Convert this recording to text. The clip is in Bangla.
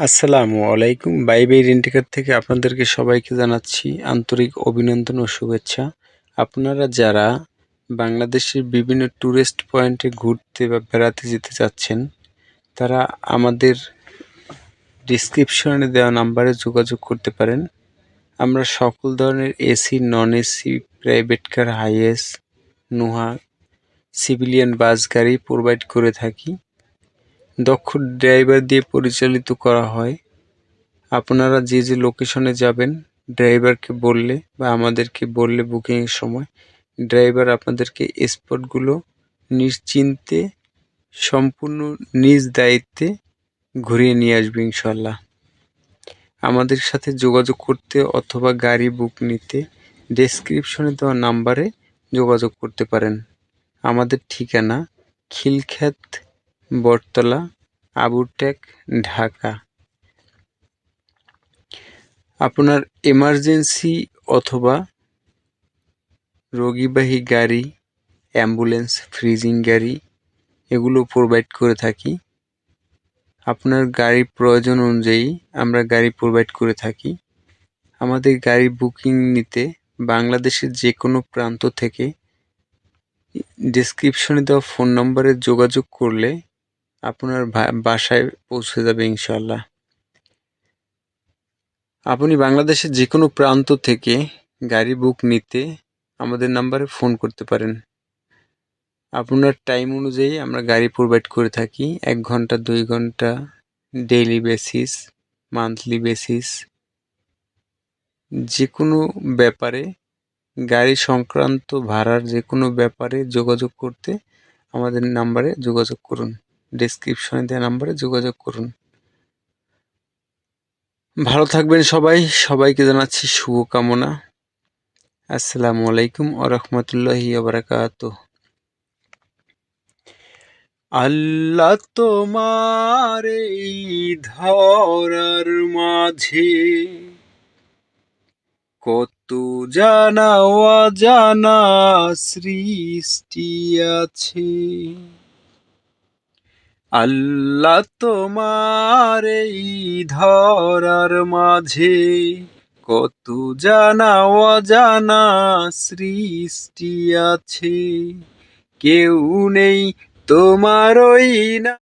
আসসালামু আলাইকুম। বাইবাই রেন্টিকার থেকে আপনাদেরকে সবাইকে জানাচ্ছি আন্তরিক অভিনন্দন ও শুভেচ্ছা। আপনারা যারা বাংলাদেশের বিভিন্ন ট্যুরিস্ট পয়েন্টে ঘুরতে বা বেড়াতে যেতে চাচ্ছেন তারা আমাদের ডিসক্রিপশনে দেওয়া নাম্বারে যোগাযোগ করতে পারেন। আমরা সকল ধরনের AC non AC private car Hiace Noah, civilian bus, গাড়ি প্রোভাইড করে থাকি। দক্ষ ড্রাইভার দিয়ে পরিচালিত করা হয়। আপনারা যে যে লোকেশনে যাবেন, ড্রাইভারকে বললে বা আমাদেরকে বললে বুকিংয়ের সময়, ড্রাইভার আপনাদেরকে স্পটগুলো নিশ্চিন্তে, সম্পূর্ণ নিজ দায়িত্বে ঘুরিয়ে নিয়ে আসবে ইনশাল্লাহ আমাদের সাথে যোগাযোগ করতে অথবা গাড়ি বুক নিতে ডেসক্রিপশনে দেওয়া নাম্বারে যোগাযোগ করতে পারেন। আমাদের ঠিকানা খিলখ্যাত, বটতলা আবুটেক ঢাকা। আপনার এমার্জেন্সি অথবা রোগীবাহী গাড়ি, অ্যাম্বুলেন্স, ফ্রিজিং গাড়ি, এগুলো প্রোভাইড করে থাকি। আপনার গাড়ির প্রয়োজন অনুযায়ী আমরা গাড়ি প্রোভাইড করে থাকি। আমাদের গাড়ি বুকিং নিতে বাংলাদেশের যে কোনো প্রান্ত থেকে ডিসক্রিপশনে দেওয়া ফোন নম্বরে যোগাযোগ করলে আপনার বাসায় পৌঁছে যাবে ইনশাল্লাহ আপনি বাংলাদেশের যে কোনো প্রান্ত থেকে গাড়ি বুক নিতে আমাদের নাম্বারে ফোন করতে পারেন। আপনার টাইম অনুযায়ী আমরা গাড়ি প্রোভাইড করে থাকি, এক ঘণ্টা, দুই ঘণ্টা ডেইলি বেসিস মান্থলি বেসিস যে কোনো ব্যাপারে, গাড়ি সংক্রান্ত ভাড়ার যে কোনো ব্যাপারে যোগাযোগ করতে আমাদের নাম্বারে যোগাযোগ করুন। ডিসক্রিপশনে দেওয়া নাম্বারে যোগাযোগ করুন। ভালো থাকবেন সবাই। সবাইকে জানাচ্ছি শুভকামনা। আসসালামু আলাইকুম আ রহমতুল্লাহি বারাকাত আল্লাহ তোমার এই ধরার মাঝে কত জানা জানা সৃষ্টি আছে। আল্লাহ তোমার এই ধরার মাঝে কত জানা অজানা সৃষ্টি আছে। কেউ নেই তোমার ওই না